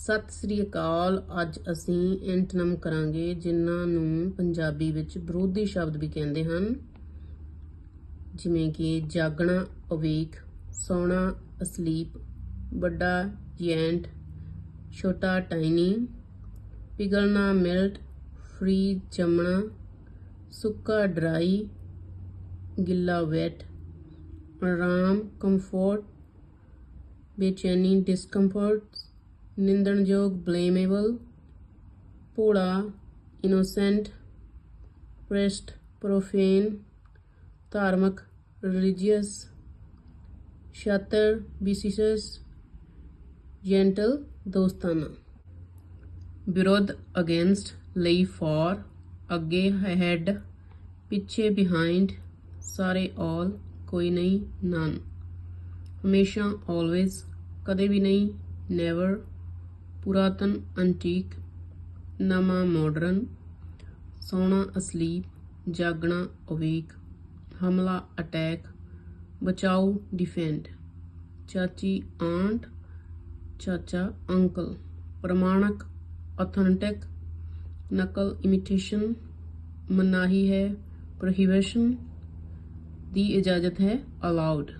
ਸਤਿ ਸ੍ਰੀ ਅਕਾਲ। ਅੱਜ ਅਸੀਂ ਐਂਟਨਮ ਕਰਾਂਗੇ, ਜਿਨ੍ਹਾਂ ਨੂੰ ਪੰਜਾਬੀ ਵਿੱਚ ਵਿਰੋਧੀ ਸ਼ਬਦ ਵੀ ਕਹਿੰਦੇ ਹਨ। ਜਿਵੇਂ ਕਿ ਜਾਗਣਾ ਅਵੇਕ ਸੌਣਾ, ਅਸਲੀਪ, ਵੱਡਾ, ਜੈਂਟ, ਛੋਟਾ, ਟਾਈਨੀ, ਪਿਘਲਣਾ, ਮਿਲਟ ਫ੍ਰੀਜ਼ ਜੰਮਣਾ, ਸੁੱਕਾ, ਡਰਾਈ, ਗਿੱਲਾ ਵੈਟ ਆਰਾਮ ਕੰਫੋਰਟ ਬੇਚੈਨੀ ਡਿਸਕੰਫਰਟ ਨਿੰਦਣਯੋਗ ਬਲੇਮੇਬਲ ਭੋਲਾ ਇਨੋਸੈਂਟ ਪ੍ਰੈਸਟ ਪ੍ਰੋਫੇਨ ਧਾਰਮਿਕ ਰਿਲੀਜੀਅਸ ਸ਼ਾਤਰ ਬਿਸਿਸਸ ਜੈਂਟਲ ਦੋਸਤਾਨਾ। ਵਿਰੋਧ ਅਗੇਂਸਟ ਲਈ ਫॉर ਅੱਗੇ ਹੈਡ ਪਿੱਛੇ ਬਿਹਾਈਂਡ ਸਾਰੇ ਆਲ ਕੋਈ ਨਹੀਂ ਨਨ ਹਮੇਸ਼ਾ, always, ਕਦੇ ਵੀ ਨਹੀਂ ਨੈਵਰ पुरातन अंटीक नवा मॉडर्न सोना असलीप जागना अवेक, हमला अटैक बचाओ डिफेंड चाची आंट, चाचा अंकल प्रमाणक ऑथेंटिक नकल इमिटेशन मनाही है प्रोहिबिशन दी इजाज़त है अलाउड